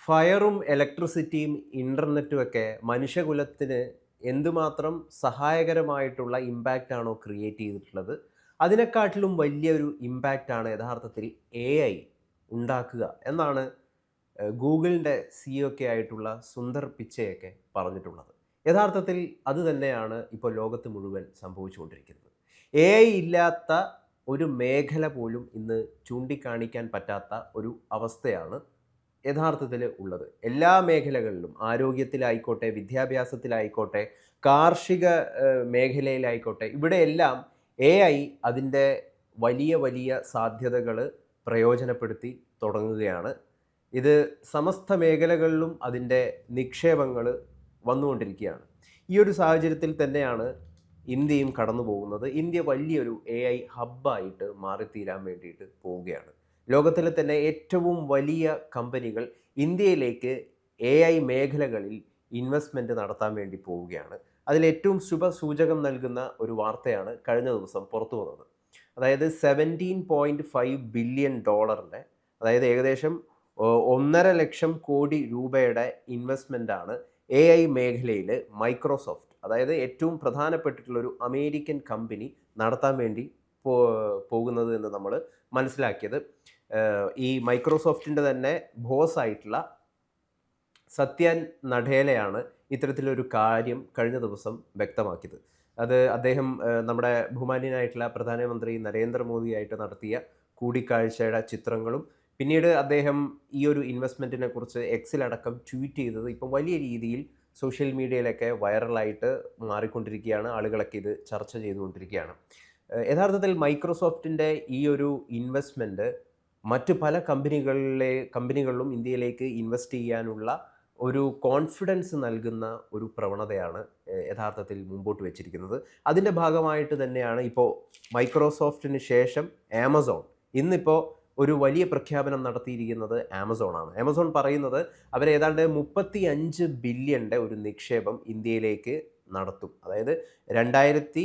ഫയറും ഇലക്ട്രിസിറ്റിയും ഇന്റർനെറ്റും ഒക്കെ മനുഷ്യകുലത്തിന് എന്തുമാത്രം സഹായകരമായിട്ടുള്ള ഇമ്പാക്റ്റ് ആണോ ക്രിയേറ്റ് ചെയ്തിട്ടുള്ളത്? അതിനെക്കാട്ടിലും വലിയൊരു ഇമ്പാക്റ്റ് ആണ് യഥാർത്ഥത്തിൽ എ ഐ ഉണ്ടാക്കുക എന്നാണ് ഗൂഗിളിന്റെ സിഇഒ ഒക്കെ ആയിട്ടുള്ള സുന്ദർ പിച്ചയൊക്കെ പറഞ്ഞിട്ടുള്ളത്. യഥാർത്ഥത്തിൽ അത് തന്നെയാണ് ഇപ്പോൾ ലോകത്ത് മുഴുവൻ സംഭവിച്ചുകൊണ്ടിരിക്കുന്നത്. എ ഐ ഇല്ലാത്ത ഒരു മേഖല പോലും ഇന്ന് ചൂണ്ടിക്കാണിക്കാൻ പറ്റാത്ത ഒരു അവസ്ഥയാണ് യഥാർത്ഥത്തിൽ ഉള്ളത്. എല്ലാ മേഖലകളിലും ആരോഗ്യത്തിലായിക്കോട്ടെ വിദ്യാഭ്യാസത്തിലായിക്കോട്ടെ കാർഷിക മേഖലയിലായിക്കോട്ടെ ഇവിടെയെല്ലാം എ ഐ അതിന്റെ വലിയ വലിയ സാധ്യതകൾ പ്രയോജനപ്പെടുത്തി തുടങ്ങുകയാണ്. ഇത് സമസ്ത മേഖലകളിലും അതിന്റെ നിക്ഷേപങ്ങൾ വന്നുകൊണ്ടിരിക്കുകയാണ്. ഈ ഒരു സാഹചര്യത്തിൽ തന്നെയാണ് ഇന്ത്യയും കടന്നു പോകുന്നത് ഇന്ത്യ വലിയൊരു എ ഐ ഹബ്ബായിട്ട് മാറിത്തീരാൻ വേണ്ടിയിട്ട് പോവുകയാണ്. ലോകത്തിലെ തന്നെ ഏറ്റവും വലിയ കമ്പനികൾ ഇന്ത്യയിലേക്ക് എ ഐ മേഖലകളിൽ ഇൻവെസ്റ്റ്മെന്റ് നടത്താൻ വേണ്ടി പോവുകയാണ്. അതിലേറ്റവും ശുഭ സൂചകം നൽകുന്ന ഒരു വാർത്തയാണ് കഴിഞ്ഞ ദിവസം പുറത്തു വന്നത്. അതായത് സെവന്റീൻ പോയിന്റ് ഫൈവ് ബില്യൺ ഡോളറിന്റെ അതായത് ഏകദേശം ഒന്നര ലക്ഷം കോടി രൂപയുടെ ഇൻവെസ്റ്റ്മെന്റാണ് എ ഐ മേഖലയിൽ മൈക്രോസോഫ്റ്റ് അതായത് ഏറ്റവും പ്രധാനപ്പെട്ടിട്ടുള്ള ഒരു അമേരിക്കൻ കമ്പനി നടത്താൻ വേണ്ടി പോകുന്നത് എന്ന് നമ്മൾ മനസ്സിലാക്കിയത്. ഈ മൈക്രോസോഫ്റ്റിന്റെ തന്നെ ബോസ് ആയിട്ടുള്ള സത്യൻ നടേലയാണ് ഇത്തരത്തിലൊരു കാര്യം കഴിഞ്ഞ ദിവസം വ്യക്തമാക്കിയത്. അത് അദ്ദേഹം നമ്മുടെ ബഹുമാന്യനായിട്ടുള്ള പ്രധാനമന്ത്രി നരേന്ദ്രമോദിയായിട്ട് നടത്തിയ കൂടിക്കാഴ്ചയുടെ ചിത്രങ്ങളും പിന്നീട് അദ്ദേഹം ഈ ഒരു ഇൻവെസ്റ്റ്മെന്റിനെ കുറിച്ച് എക്സിലടക്കം ട്വീറ്റ് ചെയ്തത് ഇപ്പം വലിയ രീതിയിൽ സോഷ്യൽ മീഡിയയിലൊക്കെ വൈറലായിട്ട് മാറിക്കൊണ്ടിരിക്കുകയാണ് ആളുകളൊക്കെ ഇത് ചർച്ച ചെയ്തുകൊണ്ടിരിക്കുകയാണ്. യഥാർത്ഥത്തിൽ മൈക്രോസോഫ്റ്റിന്റെ ഈ ഒരു ഇൻവെസ്റ്റ്മെന്റ് മറ്റ് പല കമ്പനികളിലെ കമ്പനികളിലും ഇന്ത്യയിലേക്ക് ഇൻവെസ്റ്റ് ചെയ്യാനുള്ള ഒരു കോൺഫിഡൻസ് നൽകുന്ന ഒരു പ്രവണതയാണ് യഥാർത്ഥത്തിൽ മുമ്പോട്ട് വെച്ചിരിക്കുന്നത്. അതിന്റെ ഭാഗമായിട്ട് തന്നെയാണ് ഇപ്പോൾ മൈക്രോസോഫ്റ്റിന് ശേഷം ആമസോൺ. ഇന്നിപ്പോൾ ഒരു വലിയ പ്രഖ്യാപനം നടത്തിയിരിക്കുന്നത് ആമസോൺ ആണ് ആമസോൺ പറയുന്നത് അവർ ഏതാണ്ട് മുപ്പത്തി അഞ്ച് ബില്യന്റെ ഒരു നിക്ഷേപം ഇന്ത്യയിലേക്ക് നടത്തും. അതായത് രണ്ടായിരത്തി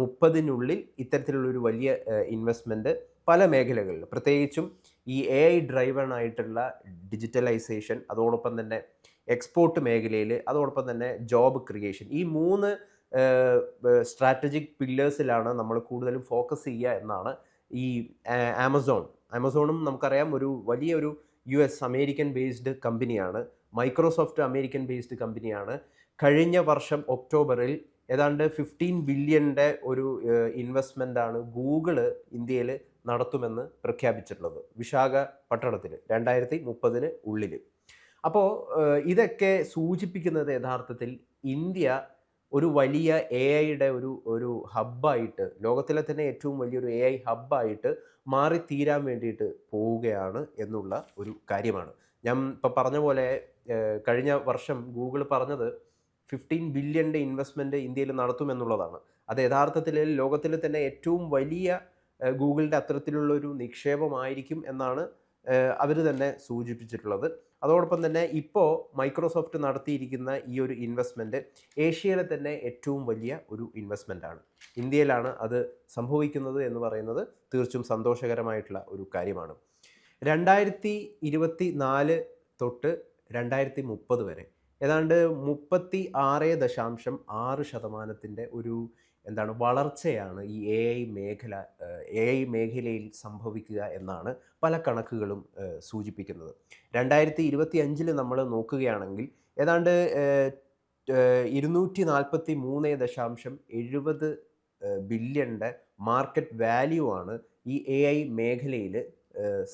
മുപ്പതിനുള്ളിൽ ഇത്തരത്തിലുള്ളൊരു വലിയ ഇൻവെസ്റ്റ്മെന്റ് പല മേഖലകളിൽ പ്രത്യേകിച്ചും ഈ എ ഐ ഡ്രൈവറിനായിട്ടുള്ള ഡിജിറ്റലൈസേഷൻ അതോടൊപ്പം തന്നെ എക്സ്പോർട്ട് മേഖലയിൽ അതോടൊപ്പം തന്നെ ജോബ് ക്രിയേഷൻ ഈ മൂന്ന് സ്ട്രാറ്റജിക് പില്ലേഴ്സിലാണ് നമ്മൾ കൂടുതലും ഫോക്കസ് ചെയ്യുക എന്നാണ് ഈ ആമസോൺ ആമസോണും നമുക്കറിയാം ഒരു വലിയൊരു യു എസ് അമേരിക്കൻ ബേസ്ഡ് കമ്പനിയാണ് മൈക്രോസോഫ്റ്റ് അമേരിക്കൻ ബേസ്ഡ് കമ്പനിയാണ് കഴിഞ്ഞ വർഷം ഒക്ടോബറിൽ ഏതാണ്ട് ഫിഫ്റ്റീൻ ബില്യന്റെ ഒരു ഇൻവെസ്റ്റ്മെന്റാണ് ഗൂഗിൾ ഇന്ത്യയിൽ നടത്തുമെന്ന് പ്രഖ്യാപിച്ചിട്ടുള്ളത് വിശാഖ പട്ടണത്തിൽ രണ്ടായിരത്തി മുപ്പതിന് ഉള്ളിൽ അപ്പോൾ ഇതൊക്കെ സൂചിപ്പിക്കുന്നത് യഥാർത്ഥത്തിൽ ഇന്ത്യ ഒരു വലിയ എ ഐയുടെ ഒരു ഒരു ഹബ്ബായിട്ട് ലോകത്തിലെ തന്നെ ഏറ്റവും വലിയൊരു എ ഐ ഹബ്ബായിട്ട് മാറിത്തീരാൻ വേണ്ടിയിട്ട് പോവുകയാണ് എന്നുള്ള ഒരു കാര്യമാണ്. ഞാൻ ഇപ്പം പറഞ്ഞ പോലെ കഴിഞ്ഞ വർഷം ഗൂഗിൾ പറഞ്ഞത് ഫിഫ്റ്റീൻ ബില്യന്റെ ഇൻവെസ്റ്റ്മെന്റ് ഇന്ത്യയിൽ നടത്തുമെന്നുള്ളതാണ്. അത് യഥാർത്ഥത്തിൽ ലോകത്തിലെ തന്നെ ഏറ്റവും വലിയ ഗൂഗിളിന്റെ അത്തരത്തിലുള്ള ഒരു നിക്ഷേപമായിരിക്കും എന്നാണ് അവർ തന്നെ സൂചിപ്പിച്ചിട്ടുള്ളത്. അതോടൊപ്പം തന്നെ ഇപ്പോൾ മൈക്രോസോഫ്റ്റ് നടത്തിയിരിക്കുന്ന ഈ ഒരു ഇൻവെസ്റ്റ്മെന്റ് ഏഷ്യയിലെ തന്നെ ഏറ്റവും വലിയ ഒരു ഇൻവെസ്റ്റ്മെന്റ് ആണ് ഇന്ത്യയിലാണ് അത് സംഭവിക്കുന്നത് എന്ന് പറയുന്നത് തീർച്ചും സന്തോഷകരമായിട്ടുള്ള ഒരു കാര്യമാണ്. രണ്ടായിരത്തി ഇരുപത്തി നാല് തൊട്ട് രണ്ടായിരത്തി മുപ്പത് വരെ ഏതാണ്ട് മുപ്പത്തി ആറ് ദശാംശം ആറ് ശതമാനത്തിന്റെ ഒരു എന്താണ് വളർച്ചയാണ് ഈ എ ഐ മേഖല എ ഐ മേഖലയിൽ സംഭവിക്കുക എന്നാണ് പല കണക്കുകളും സൂചിപ്പിക്കുന്നത്. രണ്ടായിരത്തി ഇരുപത്തി അഞ്ചിൽ നമ്മൾ നോക്കുകയാണെങ്കിൽ ഏതാണ്ട് ഇരുന്നൂറ്റി നാൽപ്പത്തി മൂന്ന് ദശാംശം എഴുപത് ബില്യന്റെ മാർക്കറ്റ് വാല്യൂ ആണ് ഈ എ ഐ മേഖലയിൽ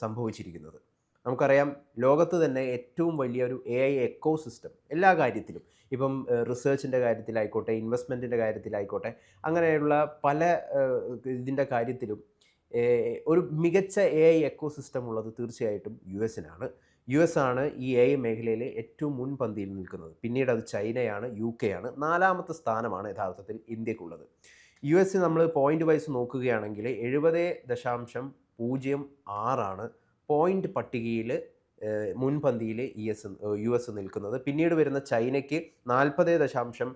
സംഭവിച്ചിരിക്കുന്നത്. നമുക്കറിയാം ലോകത്ത് തന്നെ ഏറ്റവും വലിയൊരു എ ഐ എക്കോ സിസ്റ്റം എല്ലാ കാര്യത്തിലും. ഇപ്പം റിസർച്ചിന്റെ കാര്യത്തിലായിക്കോട്ടെ ഇൻവെസ്റ്റ്മെന്റിന്റെ കാര്യത്തിലായിക്കോട്ടെ അങ്ങനെയുള്ള പല ഇതിന്റെ കാര്യത്തിലും ഒരു മികച്ച എ ഐ എക്കോ സിസ്റ്റം ഉള്ളത് തീർച്ചയായിട്ടും യു എസിനാണ് യു എസ് ആണ് ഈ എ ഐ മേഖലയിൽ ഏറ്റവും മുൻപന്തിയിൽ നിൽക്കുന്നത്. പിന്നീട് അത് ചൈനയാണ് യു കെ ആണ്. നാലാമത്തെ സ്ഥാനമാണ് യഥാർത്ഥത്തിൽ ഇന്ത്യക്കുള്ളത്. യു എസ് നമ്മൾ പോയിന്റ് വൈസ് നോക്കുകയാണെങ്കിൽ എഴുപത് ദശാംശം പൂജ്യം ആറാണ് പോയിന്റ് പട്ടികയിൽ മുൻപന്തിയിൽ ഇ എസ് യു എസ് നിൽക്കുന്നത്. പിന്നീട് വരുന്ന ചൈനയ്ക്ക് നാൽപ്പത് ദശാംശം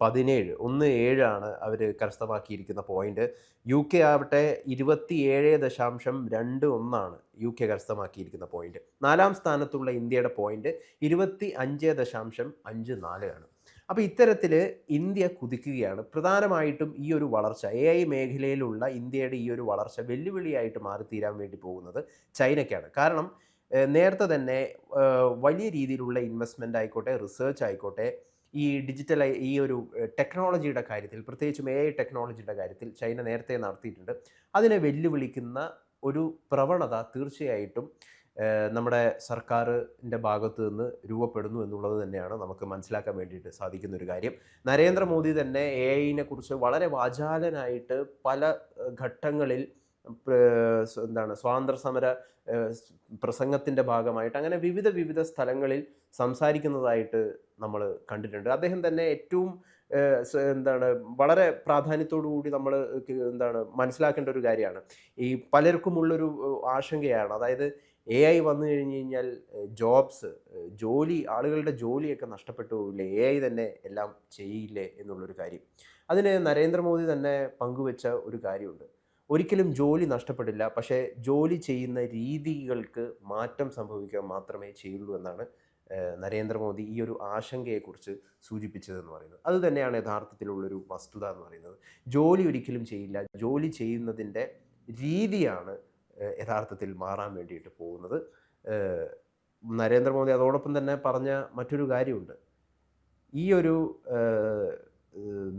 പതിനേഴ് ഒന്ന് ഏഴാണ് അവർ കരസ്ഥമാക്കിയിരിക്കുന്ന പോയിന്റ്. യു കെ ആവട്ടെ ഇരുപത്തി ഏഴ് ദശാംശം രണ്ട് ഒന്നാണ് യു കെ കരസ്ഥമാക്കിയിരിക്കുന്ന പോയിന്റ്. നാലാം സ്ഥാനത്തുള്ള ഇന്ത്യയുടെ പോയിന്റ് ഇരുപത്തി അഞ്ച് ദശാംശം അഞ്ച് നാല് ആണ്. അപ്പോൾ ഇത്തരത്തിൽ ഇന്ത്യ കുതിക്കുകയാണ്. പ്രധാനമായിട്ടും ഈ ഒരു വളർച്ച എ ഐ മേഖലയിലുള്ള ഇന്ത്യയുടെ ഈ ഒരു വളർച്ച വെല്ലുവിളിയായിട്ട് മാറിത്തീരാൻ വേണ്ടി പോകുന്നത് ചൈനയ്ക്കാണ്. കാരണം നേരത്തെ തന്നെ വലിയ രീതിയിലുള്ള ഇൻവെസ്റ്റ്മെന്റ് ആയിക്കോട്ടെ റിസർച്ച് ആയിക്കോട്ടെ ഈ ഡിജിറ്റൽ ഈ ഒരു ടെക്നോളജിയുടെ കാര്യത്തിൽ പ്രത്യേകിച്ചും എ ഐ ടെക്നോളജിയുടെ കാര്യത്തിൽ ചൈന നേരത്തെ നടത്തിയിട്ടുണ്ട്. അതിനെ വെല്ലുവിളിക്കുന്ന ഒരു പ്രവണത തീർച്ചയായിട്ടും നമ്മുടെ സർക്കാരിന്റെ ഭാഗത്ത് നിന്ന് രൂപപ്പെടുന്നു എന്നുള്ളത് തന്നെയാണ് നമുക്ക് മനസ്സിലാക്കാൻ വേണ്ടിയിട്ട് സാധിക്കുന്ന ഒരു കാര്യം. നരേന്ദ്രമോദി തന്നെ എ ഐനെ കുറിച്ച് വളരെ വാചാലനായിട്ട് പല ഘട്ടങ്ങളിൽ എന്താണ് സ്വാതന്ത്ര്യ സമര പ്രസംഗത്തിന്റെ ഭാഗമായിട്ട് അങ്ങനെ വിവിധ വിവിധ സ്ഥലങ്ങളിൽ സംസാരിക്കുന്നതായിട്ട് നമ്മൾ കണ്ടിട്ടുണ്ട്. അദ്ദേഹം തന്നെ ഏറ്റവും എന്താണ് വളരെ പ്രാധാന്യത്തോടു കൂടി നമ്മൾ എന്താണ് മനസ്സിലാക്കേണ്ട ഒരു കാര്യമാണ്. ഈ പലർക്കുമുള്ളൊരു ആശങ്കയാണ്. അതായത് എ ഐ വന്നു കഴിഞ്ഞ് കഴിഞ്ഞാൽ ജോബ്സ് ജോലി ആളുകളുടെ ജോലിയൊക്കെ നഷ്ടപ്പെട്ടു പോകില്ലേ എ ഐ തന്നെ എല്ലാം ചെയ്യില്ലേ എന്നുള്ളൊരു കാര്യം. അതിന് നരേന്ദ്രമോദി തന്നെ പങ്കുവെച്ച ഒരു കാര്യമുണ്ട്. ഒരിക്കലും ജോലി നഷ്ടപ്പെടില്ല പക്ഷേ ജോലി ചെയ്യുന്ന രീതികൾക്ക് മാറ്റം സംഭവിക്കുക മാത്രമേ ചെയ്യുള്ളൂ എന്നാണ് നരേന്ദ്രമോദി ഈ ഒരു ആശങ്കയെക്കുറിച്ച് സൂചിപ്പിച്ചതെന്ന് പറയുന്നത്. അത് തന്നെയാണ് യഥാർത്ഥത്തിലുള്ളൊരു വസ്തുത എന്ന് പറയുന്നത്. ജോലി ഒരിക്കലും ചെയ്യില്ല. ജോലി ചെയ്യുന്നതിന്റെ രീതിയാണ് യഥാർത്ഥത്തിൽ മാറാൻ വേണ്ടിയിട്ട് പോകുന്നത്. നരേന്ദ്രമോദി അതോടൊപ്പം തന്നെ പറഞ്ഞ മറ്റൊരു കാര്യമുണ്ട്. ഈ ഒരു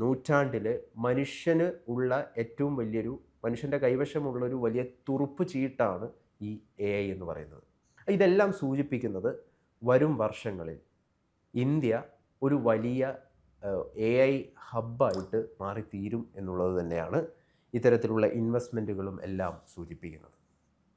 നൂറ്റാണ്ടിൽ മനുഷ്യന് ഉള്ള ഏറ്റവും വലിയൊരു മനുഷ്യന്റെ കൈവശമുള്ളൊരു വലിയ തുറുപ്പ് ചീട്ടാണ് ഈ എ ഐ എന്ന് പറയുന്നത്. ഇതെല്ലാം സൂചിപ്പിക്കുന്നത് വരും വർഷങ്ങളിൽ ഇന്ത്യ ഒരു വലിയ എ ഐ ഹബ്ബായിട്ട് മാറിത്തീരും എന്നുള്ളത് തന്നെയാണ് ഇത്തരത്തിലുള്ള ഇൻവെസ്റ്റ്മെന്റുകളും എല്ലാം സൂചിപ്പിക്കുന്നത്.